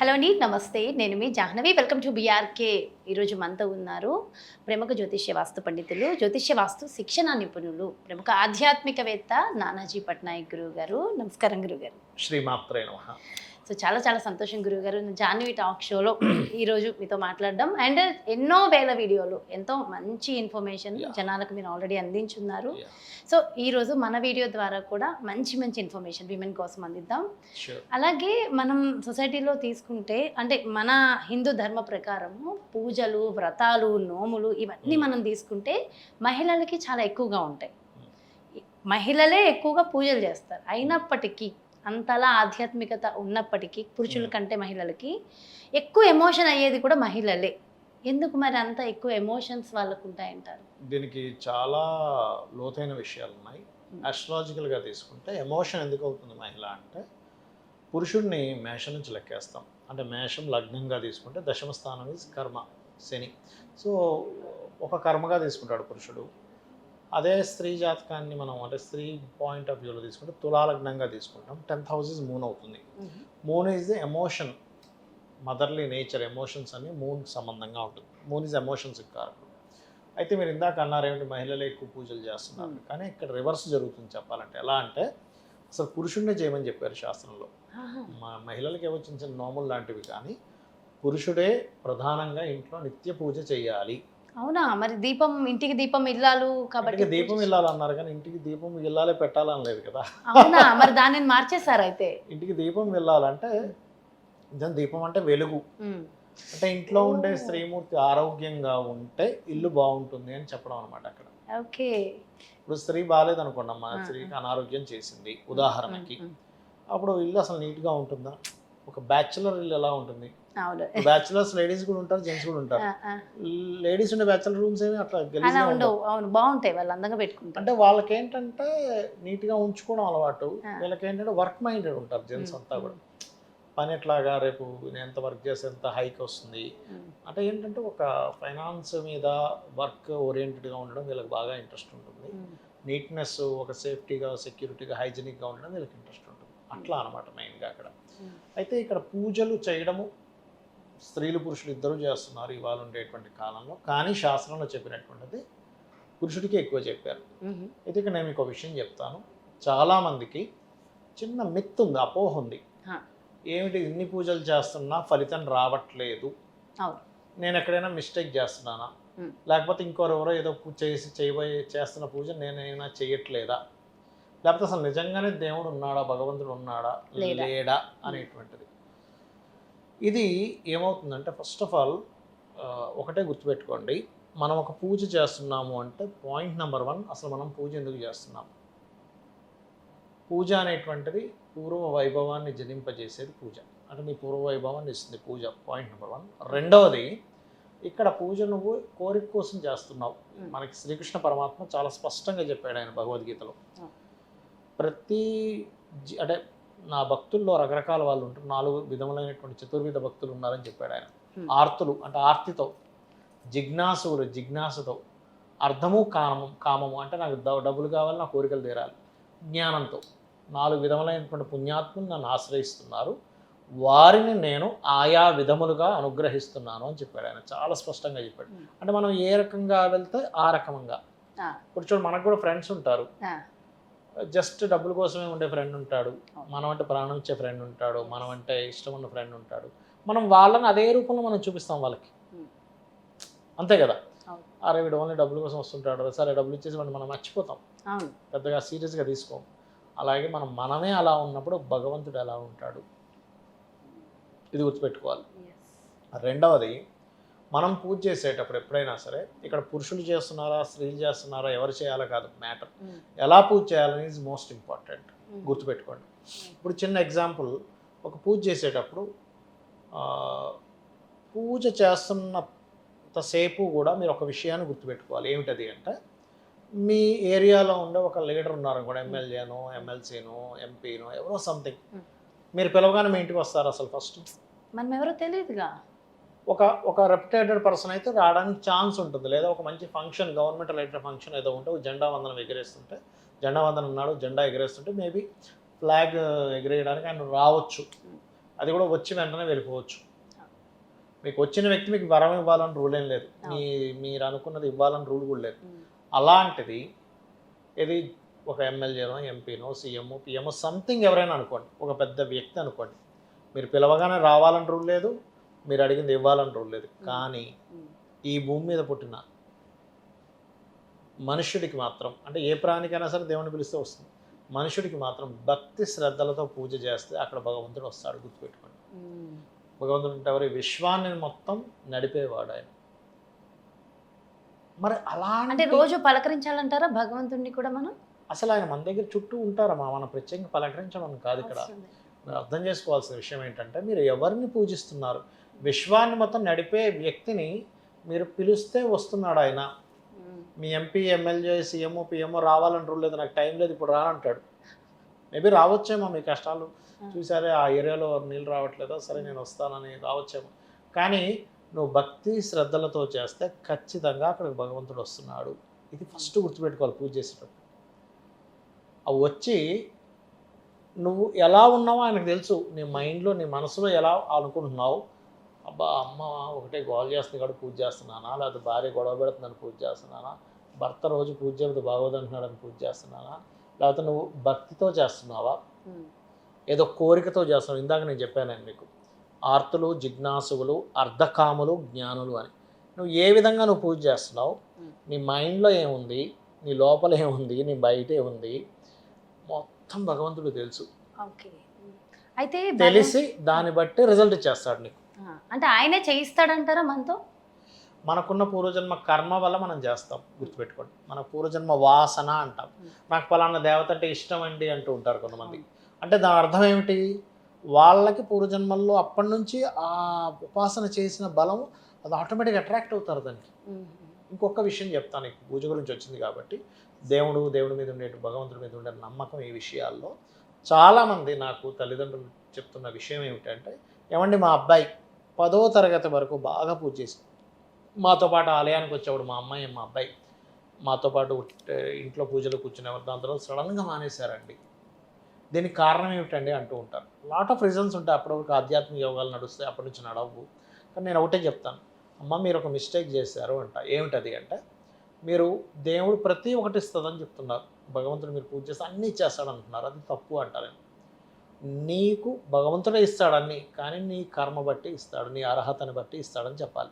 Hello అండి నమస్తే. నేను మీ జాహ్నవి. వెల్కమ్ టు బీఆర్కే ఈరోజు మనతో ఉన్నారు ప్రముఖ జ్యోతిష్య వాస్తు పండితులు జ్యోతిష్య వాస్తు శిక్షణ నిపుణులు ప్రముఖ ఆధ్యాత్మికవేత్త నానాజీ పట్నాయక్ గురువు గారు. నమస్కారం గురువు గారు శ్రీమాత్రే నమ. సో చాలా చాలా సంతోషం గురువు గారు జాన్వి టాక్ షోలో ఈరోజు మీతో మాట్లాడడం. అండ్ ఎన్నో వేల వీడియోలు ఎంతో మంచి ఇన్ఫర్మేషన్. జనాలకు మీరు ఆల్రెడీ అందించున్నారు. సో ఈరోజు మన వీడియో ద్వారా కూడా మంచి మంచి ఇన్ఫర్మేషన్ విమెన్ కోసం అందిద్దాం. అలాగే మనం సొసైటీలో తీసుకుంటే అంటే మన హిందూ ధర్మ ప్రకారము పూజలు వ్రతాలు నోములు ఇవన్నీ Mm. మనం తీసుకుంటే మహిళలకి చాలా ఎక్కువగా ఉంటాయి. మహిళలే ఎక్కువగా పూజలు చేస్తారు. అయినప్పటికీ అంతలా ఆధ్యాత్మికత ఉన్నప్పటికీ పురుషుల Mm. కంటే మహిళలకి ఎక్కువ ఎమోషన్ అయ్యేది కూడా మహిళలే. ఎందుకు మరి అంత ఎక్కువ ఎమోషన్స్ వాళ్ళకు ఉంటాయంటారు దీనికి చాలా లోతైన విషయాలు ఉన్నాయి Hmm. అస్ట్రాలజికల్గా తీసుకుంటే ఎమోషన్ ఎందుకు అవుతుంది మహిళ అంటే పురుషుడిని మేషం నుంచి లెక్కేస్తాం. అంటే మేషం లగ్నంగా తీసుకుంటే దశమ స్థానం ఇస్ కర్మ శని. సో ఒక కర్మగా తీసుకుంటాడు పురుషుడు. అదే స్త్రీ జాతకాన్ని మనం అంటే స్త్రీ పాయింట్ ఆఫ్ వ్యూలో తీసుకుంటే తులాలగ్నంగా తీసుకుంటాం. టెన్త్ హౌస్ ఇస్ మూన్ అవుతుంది. Moon is the emotion motherly nature emotions అని మూన్ సంబంధంగా ఉంటుంది. మూన్ ఈజ్ ఎమోషన్స్ కారకుడు అయితే మీరు ఇందాక అన్నారు ఏమిటి? మహిళలే ఎక్కువ పూజలు చేస్తున్నారు. కానీ ఇక్కడ రివర్స్ జరుగుతుంది చెప్పాలంటే. ఎలా అంటే అసలు పురుషుడినే చేయమని చెప్పారు శాస్త్రంలో. మా మహిళలకి ఏవో చిన్న చిన్న నోములు లాంటివి కానీ పురుషుడే ప్రధానంగా ఇంట్లో నిత్య పూజ చేయాలి. అవునా? మరి దీపం ఇంటికి దీపం ఇల్లాలు కాబట్టి ఇంటికి దీపం వెళ్ళాలన్నారు కానీ ఇంటికి దీపం ఇల్లాలే పెట్టాలని లేదు కదా. అవునా? మరి దానిని మార్చేశారు అయితే? ఇంటికి దీపం వెళ్ళాలంటే దాని దీపం అంటే వెలుగు. అంటే ఇంట్లో ఉండే స్త్రీమూర్తి ఆరోగ్యంగా ఉంటే ఇల్లు బాగుంటుంది అని చెప్పడం అనమాట అక్కడ. ఓకే. ఇప్పుడు స్త్రీ బాగాలేదు అనుకోండి అమ్మా ఆ, స్త్రీకి అనారోగ్యం చేసింది ఉదాహరణకి. అప్పుడు ఇల్లు అసలు నీట్గా ఉంటుందా? ఒక బ్యాచులర్ ఇల్లు ఎలా ఉంటుంది? బ్యాచులర్స్ లేడీస్ కూడా ఉంటారు జెంట్స్ కూడా ఉంటారు. లేడీస్ ఉండే బ్యాచులర్ రూమ్స్ ఏమి అట్లా అలా ఉండవు. అవును బాగుంటాయి వాళ్ళు అందంగా పెట్టుకుంటారు. అంటే వాళ్ళకి ఏంటంటే నీట్గా ఉంచుకోవడం అలవాటు. వీళ్ళకి ఏంటంటే వర్క్ మైండెడ్ ఉంటారు జెంట్స్ అంతా కూడా. పని ఎట్లాగా రేపు నేను ఎంత వర్క్ చేస్తే ఎంత హైక్ వస్తుంది. అంటే ఏంటంటే ఒక ఫైనాన్స్ మీద వర్క్ ఓరియంటెడ్గా ఉండడం వీళ్ళకి బాగా ఇంట్రెస్ట్ ఉంటుంది. నీట్నెస్ ఒక సేఫ్టీగా సెక్యూరిటీగా హైజీనిక్గా ఉండడం వీళ్ళకి ఇంట్రెస్ట్ ఉంటుంది. అట్లా అనమాట మెయిన్గా అక్కడ. అయితే ఇక్కడ పూజలు చేయడము స్త్రీలు పురుషులు ఇద్దరూ చేస్తున్నారు. ఇవాళ ఉండేటువంటి కాలంలో. కానీ శాస్త్రంలో చెప్పినటువంటిది పురుషుడికి ఎక్కువ చెప్పారు. అయితే ఇక్కడ నేను మీకు ఒక విషయం చెప్తాను. చాలామందికి చిన్న మిత్ ఉంది అపోహ ఉంది. ఏమిటి? ఇన్ని పూజలు చేస్తున్నా ఫలితం రావట్లేదు. నేను ఎక్కడైనా మిస్టేక్ చేస్తున్నానా. లేకపోతే ఇంకోరెవరో ఏదో పూజ చేసి చేయబోయే చేస్తున్న పూజ నేనైనా చేయట్లేదా? లేకపోతే అసలు నిజంగానే దేవుడు ఉన్నాడా? భగవంతుడు ఉన్నాడా? లేడా? అనేటువంటిది. ఇది ఏమవుతుందంటే ఫస్ట్ ఆఫ్ ఆల్ ఒకటే గుర్తుపెట్టుకోండి. మనం ఒక పూజ చేస్తున్నాము అంటే పాయింట్ నెంబర్ వన్ అసలు మనం పూజ ఎందుకు చేస్తున్నాం? పూజ అనేటువంటిది పూర్వ వైభవాన్ని జనింపజేసేది పూజ. అంటే నీ పూర్వ వైభవాన్ని ఇస్తుంది పూజ పాయింట్ నెంబర్ వన్ రెండవది ఇక్కడ పూజ నువ్వు కోరిక కోసం చేస్తున్నావు. మనకి శ్రీకృష్ణ పరమాత్మ చాలా స్పష్టంగా చెప్పాడు ఆయన భగవద్గీతలో. ప్రతి అంటే నా భక్తుల్లో రకరకాల వాళ్ళు ఉంటారు. నాలుగు విధములైనటువంటి చతుర్విధ భక్తులు ఉన్నారని చెప్పాడు ఆయన. ఆర్తులు అంటే ఆర్తితో జిజ్ఞాసువులు జిజ్ఞాసతో అర్థము కామము కామము అంటే నాకు డబ్బులు కావాలి నా కోరికలు తీరాలి. జ్ఞానంతో. నాలుగు విధములైనటువంటి పుణ్యాత్ములు నన్ను ఆశ్రయిస్తున్నారు. వారిని నేను ఆయా విధములుగా అనుగ్రహిస్తున్నాను అని చెప్పాడు ఆయన. చాలా స్పష్టంగా చెప్పాడు. అంటే మనం ఏ రకంగా వెళ్తే ఆ రకంగా ఇప్పుడు చూడు మనకు కూడా ఫ్రెండ్స్ ఉంటారు. జస్ట్ డబ్బుల కోసమే ఉండే ఫ్రెండ్ ఉంటాడు. మనం అంటే ప్రాణం ఇచ్చే ఫ్రెండ్ ఉంటాడు. మనం అంటే ఇష్టం ఉన్న ఫ్రెండ్ ఉంటాడు. మనం వాళ్ళని అదే రూపంలో మనం చూపిస్తాం వాళ్ళకి. అంతే కదా. అరే వీడు ఓన్లీ డబ్బుల కోసం వస్తుంటాడు. సరే డబ్బులు ఇచ్చేసి వాడిని మనం మర్చిపోతాం. పెద్దగా సీరియస్గా తీసుకోం. అలాగే మనం మనమే అలా ఉన్నప్పుడు భగవంతుడు ఎలా ఉంటాడు. ఇది గుర్తుపెట్టుకోవాలి. రెండవది మనం పూజ చేసేటప్పుడు ఎప్పుడైనా సరే ఇక్కడ పురుషులు చేస్తున్నారా స్త్రీలు చేస్తున్నారా ఎవరు చేయాలో కాదు మ్యాటర్. ఎలా పూజ చేయాలని ఈజ్ మోస్ట్ ఇంపార్టెంట్. గుర్తుపెట్టుకోండి. ఇప్పుడు చిన్న ఎగ్జాంపుల్ ఒక పూజ చేసేటప్పుడు పూజ చేస్తున్నంతసేపు కూడా మీరు ఒక విషయాన్ని గుర్తుపెట్టుకోవాలి. ఏమిటది అంటే మీ ఏరియాలో ఉండే ఒక లీడర్ ఉన్నారు కూడా ఎమ్మెల్యేనో ఎమ్మెల్సీనో ఎంపీనో ఎవరో సంథింగ్. మీరు పిలవగానే మీ ఇంటికి వస్తారు అసలు ఫస్ట్ మనం ఎవరో తెలియదుగా. ఒక ఒక రెప్యుటేటెడ్ పర్సన్ అయితే రావడానికి ఛాన్స్ ఉంటుంది. లేదా ఒక మంచి ఫంక్షన్ గవర్నమెంట్ రిలేటెడ్ ఫంక్షన్ ఏదో ఉంటే ఒక జెండా వందనం ఎగరేస్తుంటే జెండా వందనం ఉన్నాడు జెండా ఎగరేస్తుంటే మేబీ ఫ్లాగ్ ఎగరేయడానికి ఆయన రావచ్చు. అది కూడా వచ్చి వెంటనే వెళ్ళిపోవచ్చు. మీకు వచ్చిన వ్యక్తి మీకు వరం ఇవ్వాలని రూల్ ఏం లేదు. మీ మీరు అనుకున్నది ఇవ్వాలని రూల్ కూడా లేదు. అలాంటిది ఇది ఒక ఎమ్మెల్యేనో ఎంపీనో సీఎంఓ పిఎంఓ సంథింగ్ ఎవరైనా అనుకోండి. ఒక పెద్ద వ్యక్తి అనుకోండి. మీరు పిలవగానే రావాలని రూల్ లేదు. మీరు అడిగింది ఇవ్వాలని లేదు. కానీ. ఈ భూమి మీద పుట్టిన మనుష్యుడికి మాత్రం అంటే ఏ ప్రాణికైనా సరే దేవుని పిలిస్తే వస్తుంది. మనుషుడికి మాత్రం భక్తి శ్రద్ధలతో పూజ చేస్తే అక్కడ భగవంతుడు వస్తాడు గుర్తుపెట్టుకోండి. భగవంతుడు అంటే ఎవరు? విశ్వాన్ని మొత్తం నడిపేవాడు ఆయన. మరి అంటే అలాంటి రోజు పలకరించాలంటారా భగవంతుడిని కూడా మనం? అసలు ఆయన మన దగ్గర చుట్టూ ఉంటారమ్మా మనం ప్రత్యేకంగా పలకరించడం కాదు ఇక్కడ. మీరు అర్థం చేసుకోవాల్సిన విషయం ఏంటంటే మీరు ఎవరిని పూజిస్తున్నారు? విశ్వాన్ని మొత్తం నడిపే వ్యక్తిని మీరు పిలిస్తే వస్తున్నాడు ఆయన. మీ ఎంపీ ఎమ్మెల్యే సీఎంఓ పిఎంఓ రావాలని రూల్ లేదు నాకు టైం లేదు ఇప్పుడు రానంటాడు మేబీ రావచ్చేమో మీ కష్టాలు. చూసారే ఆ ఏరియాలో నీళ్ళు రావట్లేదా? సరే నేను వస్తానని రావచ్చేమో. కానీ నువ్వు భక్తి శ్రద్ధలతో చేస్తే ఖచ్చితంగా అక్కడికి భగవంతుడు వస్తున్నాడు. ఇది ఫస్ట్ గుర్తుపెట్టుకోవాలి పూజ చేసేటప్పుడు. అవి వచ్చి నువ్వు ఎలా ఉన్నావో ఆయనకు తెలుసు. నీ మైండ్లో నీ మనసులో ఎలా అనుకుంటున్నావు? అబ్బా అమ్మ ఒకటే గోల్ చేస్తుంది కాబట్టి పూజ చేస్తున్నానా? లేకపోతే భార్య గొడవ పెడుతుందని పూజ చేస్తున్నానా? భర్త రోజు పూజ చేయకపోతే బాగోదంటున్నాడని పూజ చేస్తున్నానా? లేకపోతే నువ్వు భక్తితో చేస్తున్నావా. ఏదో కోరికతో చేస్తున్నావు. ఇందాక నేను చెప్పాను మీకు. ఆర్తులు జిజ్ఞాసువులు అర్ధకాములు జ్ఞానులు అని. నువ్వు ఏ విధంగా నువ్వు పూజ చేస్తున్నావు. నీ మైండ్లో ఏముంది? నీ లోపల ఏముంది? నీ బయట ఏముంది? మొత్తం భగవంతుడు తెలుసు. అయితే తెలిసి దాన్ని బట్టి రిజల్ట్ ఇచ్చేస్తాడు నీకు. అంటే ఆయనే చేయిస్తాడంటారా మనతో? మనకున్న పూర్వజన్మ కర్మ వల్ల మనం చేస్తాం గుర్తుపెట్టుకోండి. మన పూర్వజన్మ వాసన అంటాం. నాకు పలానా దేవత అంటే ఇష్టం అండి అంటూ ఉంటారు కొంతమంది. అంటే దాని అర్థం ఏమిటి? వాళ్ళకి పూర్వజన్మల్లో అప్పటి నుంచి ఆ ఉపాసన చేసిన బలం అది ఆటోమేటిక్గా అట్రాక్ట్ అవుతారు దానికి. ఇంకొక విషయం చెప్తాను ఈ పూజ గురించి వచ్చింది కాబట్టి దేవుడు దేవుడి మీద ఉండే భగవంతుడి మీద ఉండే నమ్మకం ఈ విషయాల్లో చాలామంది నాకు తల్లిదండ్రులు చెప్తున్న విషయం ఏమిటంటే ఏమండి మా అబ్బాయి పదో తరగతి వరకు బాగా పూజ చేసి మాతో పాటు ఆలయానికి వచ్చేవాడు మా అమ్మాయి మా అబ్బాయి. మాతో పాటు ఇంట్లో పూజలు కూర్చునేవారు దాని తర్వాత సడన్గా మానేశారండి. దీనికి కారణం ఏమిటండి అంటూ ఉంటారు. లాట్ ఆఫ్ రీజన్స్ ఉంటాయి. అప్పటివరకు ఆధ్యాత్మిక యోగాలు నడుస్తాయి. అప్పటి నుంచి నడవు కానీ నేను ఒకటే చెప్తాను. అమ్మ మీరు ఒక మిస్టేక్ చేశారు అంట. ఏమిటది అంటే మీరు దేవుడు ప్రతి ఒక్కటి ఇస్తుందని చెప్తున్నారు. భగవంతుడు మీరు పూజ చేస్తే అన్నీ ఇచ్చేస్తాడు అంటున్నారు. అది తప్పు అంటారు నీకు భగవంతుడే ఇస్తాడు అన్నీ కానీ నీ కర్మ బట్టి ఇస్తాడు నీ అర్హతని బట్టి ఇస్తాడని చెప్పాలి.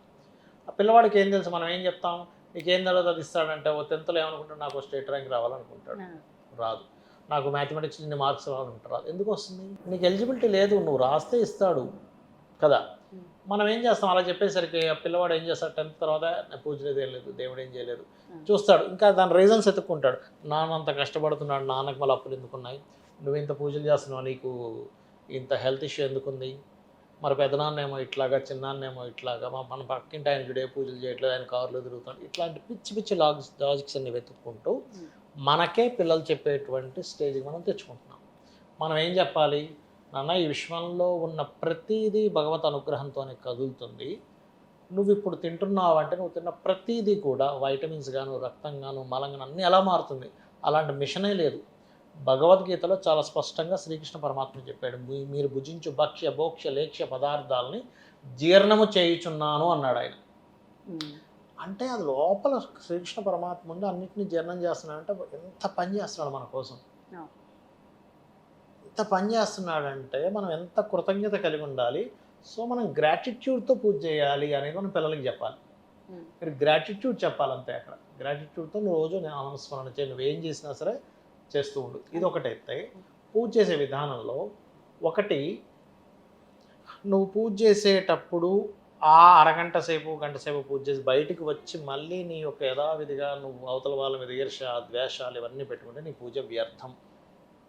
ఆ పిల్లవాడికి ఏం తెలుసు? మనం ఏం చెప్తాం? నీకేం తెలియదు అది ఇస్తాడంటే ఓ టెన్త్లో ఏమనుకుంటాడు? నాకు స్టేట్ ర్యాంక్ రావాలనుకుంటాడు. రాదు. నాకు మ్యాథమెటిక్స్ ఇన్ని మార్క్స్ రావాలనుకుంటారు రాదు. ఎందుకు వస్తుంది? నీకు ఎలిజిబిలిటీ లేదు నువ్వు రాస్తే ఇస్తాడు కదా. మనం ఏం చేస్తాం? అలా చెప్పేసరికి ఆ పిల్లవాడు ఏం చేస్తాడు? టెన్త్ తర్వాత "నా పూజ లేదు ఏం లేదు దేవుడు ఏం చేయలేదు. చూస్తాడు. ఇంకా దాని రీజన్స్ ఎత్తుక్కుంటాడు నాన్న అంత కష్టపడుతున్నాడు నాన్నకి మళ్ళీ అప్పులు ఎందుకున్నాయి నువ్వు ఇంత పూజలు చేస్తున్నావు నీకు ఇంత హెల్త్ ఇష్యూ ఎందుకుంది? మరి పెదనాన్నేమో ఇట్లాగా చిన్నాన్నేమో ఇట్లాగా మా మన పక్కింటి ఆయన జుడే పూజలు చేయట్లేదు ఆయన కారులో తిరుగుతాడు ఇట్లాంటి పిచ్చి పిచ్చి లాజిక్స్ లాజిక్స్ అన్ని వెతుక్కుంటూ Hmm. మనకే పిల్లలు చెప్పేటువంటి స్టేజ్కి మనం తెచ్చుకుంటున్నాం. మనం ఏం చెప్పాలి? నాన్న ఈ విశ్వంలో ఉన్న ప్రతిదీ భగవత్ అనుగ్రహంతోనే కదులుతుంది. నువ్వు ఇప్పుడు తింటున్నావు అంటే నువ్వు తిన్న ప్రతిదీ కూడా వైటమిన్స్ గాను రక్తం గాను మలం గాను అన్నీ ఎలా మారుతుంది? అలాంటి మిషనే లేదు. భగవద్గీతలో చాలా స్పష్టంగా శ్రీకృష్ణ పరమాత్మ చెప్పాడు "మీ- మీరు భుజించు భక్ష్య భోక్ష లేక్ష్య పదార్థాలని జీర్ణము చేయుచున్నాను అన్నాడు ఆయన. అంటే అది లోపల శ్రీకృష్ణ పరమాత్మ ఉండి అన్నింటినీ జీర్ణం చేస్తున్నాడంటే ఎంత పని చేస్తున్నాడు మన కోసం. ఎంత పని చేస్తున్నాడంటే మనం ఎంత కృతజ్ఞత కలిగి ఉండాలి సో మనం గ్రాటిట్యూడ్తో పూజ చేయాలి అనేది మనం పిల్లలకి చెప్పాలి. మీరు గ్రాటిట్యూడ్ చెప్పాలంతే అక్కడ గ్రాటిట్యూడ్తో నువ్వు రోజు నేను నామస్మరణ చేయి నువ్వు ఏం చేసినా సరే చేస్తూ ఉండు. ఇది ఒకటైతే పూజ చేసే విధానంలో ఒకటి నువ్వు పూజ చేసేటప్పుడు ఆ అరగంట సేపు గంట సేపు పూజ చేసి బయటికి వచ్చి మళ్ళీ నీ యొక్క యథావిధిగా నువ్వు అవతల వాళ్ళ మీద ఈర్ష ద్వేషాలు ఇవన్నీ పెట్టుకుంటే నీ పూజ వ్యర్థం.